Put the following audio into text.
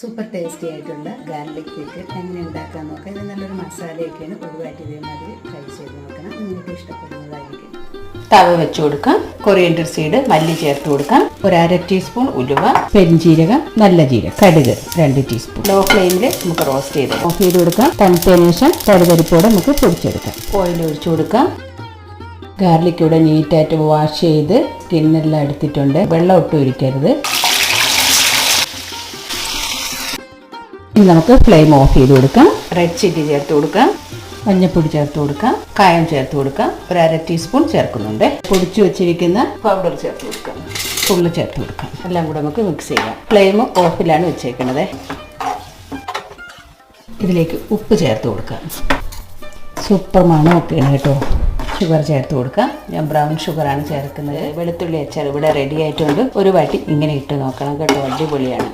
Super tasty ആയിട്ടുള്ള garlic cake. എങ്ങനെ ഉണ്ടാക്കാൻ നോക്കാം? ഇത് നല്ലൊരു മസാലയൊക്കെയാണ്. പൊതുവായിട്ട് ഇതേമാതിരി ട്രൈ ചെയ്ത് നോക്കണം. നിങ്ങൾക്ക് ഇഷ്ടപ്പെടുന്നതായിരിക്കും. തവ വെച്ച് കൊടുക്കാം. കൊറിയൻഡർ സീഡ് മല്ലി ചേർത്ത് കൊടുക്കാം. ഒരു അര ടീസ്പൂൺ ഉലുവ പെരിഞ്ജീരകം നല്ല ജീരകം കടുക് രണ്ട് ടീസ്പൂൺ. ലോ ഫ്ലെയിമിൽ നമുക്ക് റോസ്റ്റ് ചെയ്ത് ഓഫ് ചെയ്ത് കൊടുക്കാം. തണുത്തതിന് ശേഷം തരുതരിപ്പോടെ നമുക്ക് പൊടിച്ചെടുക്കാം. ഓയിൽ ഒഴിച്ചു കൊടുക്കാം. ഗാർലിക് ഇവിടെ നീറ്റായിട്ട് വാഷ് ചെയ്ത് സ്കിന്നെല്ലാം എടുത്തിട്ടുണ്ട്. വെള്ളം ഒട്ടും ഇരിക്കരുത് ഇനി നമുക്ക് ഫ്ലെയിം ഓഫ് ചെയ്ത് കൊടുക്കാം. റെഡ് ചില്ലി ചേർത്ത് കൊടുക്കാം. മഞ്ഞപ്പൊടി ചേർത്ത് കൊടുക്കാം. കായം ചേർത്ത് കൊടുക്കാം. ഒരു അര ടീസ്പൂൺ ചേർക്കുന്നുണ്ട്. പൊടിച്ചു വെച്ചിരിക്കുന്ന പൗഡർ ചേർത്ത് കൊടുക്കാം. ഫുള്ള് ചേർത്ത് കൊടുക്കാം. എല്ലാം കൂടെ നമുക്ക് മിക്സ് ചെയ്യാം. ഫ്ലെയിം ഓഫിലാണ് വെച്ചേക്കുന്നത് ഇതിലേക്ക് ഉപ്പ് ചേർത്ത് കൊടുക്കാം. സൂപ്പർ മണമൊക്കെയാണ് കേട്ടോ. ഷുഗർ ചേർത്ത് കൊടുക്കാം. ഞാൻ ബ്രൗൺ ഷുഗറാണ് ചേർക്കുന്നത്. വെളുത്തുള്ളി അച്ചാർ ഇവിടെ റെഡി ആയിട്ടുണ്ട്. ഒരു വാട്ടി ഇങ്ങനെ ഇട്ട് നോക്കണം കേട്ടോ. അടിപൊളിയാണ്.